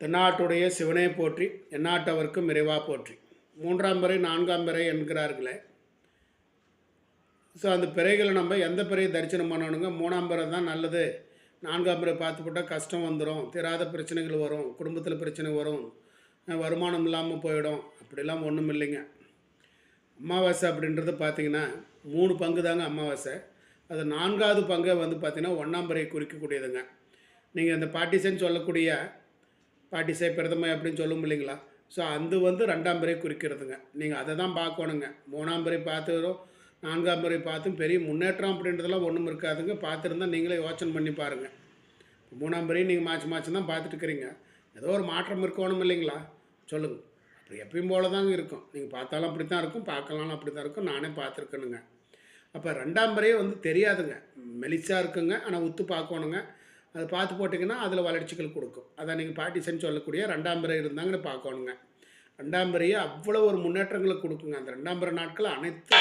தென்னாட்டுடைய சிவனே போற்றி எந்நாட்டவர்க்கும் இறைவா போற்றி. மூன்றாம் பிறை நான்காம் பிறை என்கிறார்களே. ஸோ அந்த பிறைகளை நம்ம எந்த பிறையை தரிசனம் பண்ணணுங்க? மூணாம் பிறை தான் நல்லது. நான்காம் பிறை பார்த்து போட்டால் கஷ்டம் வந்துடும் தீராத பிரச்சனைகள் வரும் குடும்பத்தில் பிரச்சனை வரும் வருமானம் இல்லாமல் போயிடும். அப்படிலாம் ஒன்றும் இல்லைங்க. அமாவாசை அப்படின்றது பார்த்தீங்கன்னா மூணு பங்கு தாங்க அமாவாசை. அது நான்காவது பங்கை வந்து பார்த்தீங்கன்னா ஒன்றாம் பிறையை குறிக்கக்கூடியதுங்க. நீங்கள் இந்த பாட்டிசன் சொல்லக்கூடிய பாட்டிசை பிரதமை அப்படின்னு சொல்லும் இல்லைங்களா? ஸோ அது வந்து ரெண்டாம் பிறை குறிக்கிறதுங்க. நீங்கள் அதை தான் பார்க்கணுங்க. மூணாம் பிறை பார்த்துக்கிறோம். நான்காம் பிறை பார்த்தும் பெரிய முன்னேற்றம் அப்படின்றதெல்லாம் ஒன்றும் இருக்காதுங்க. பார்த்துருந்தா நீங்களே யோசனை பண்ணி பாருங்கள் மூணாம் பிறை நீங்கள் மாற்றி மாற்றி தான் பார்த்துட்டுருக்கிறீங்க ஏதோ ஒரு மாற்றம் இருக்கணும் இல்லைங்களா? சொல்லுங்கள் அப்படி எப்பயும் போல தாங்க இருக்கும். நீங்கள் பார்த்தாலும் அப்படி தான் இருக்கும். பார்க்கலாம்னு அப்படி தான் இருக்கும். நானே பார்த்துருக்கணுங்க. அப்போ ரெண்டாம் முறையே வந்து தெரியாதுங்க. மெலிச்சாக இருக்குங்க. ஆனால் உத்து பார்க்கணுங்க. அதை பார்த்து போட்டிங்கன்னா அதில் வளர்ச்சிகள் கொடுக்கும். அதான் நீங்கள் பாட்டிசன் சொல்லக்கூடிய ரெண்டாம் பிறை இருந்தாங்கன்னு பார்க்கணுங்க. ரெண்டாம் பிறையை அவ்வளோ ஒரு முன்னேற்றங்களை கொடுக்குங்க. அந்த ரெண்டாம் பிறை நாட்கள் அனைத்து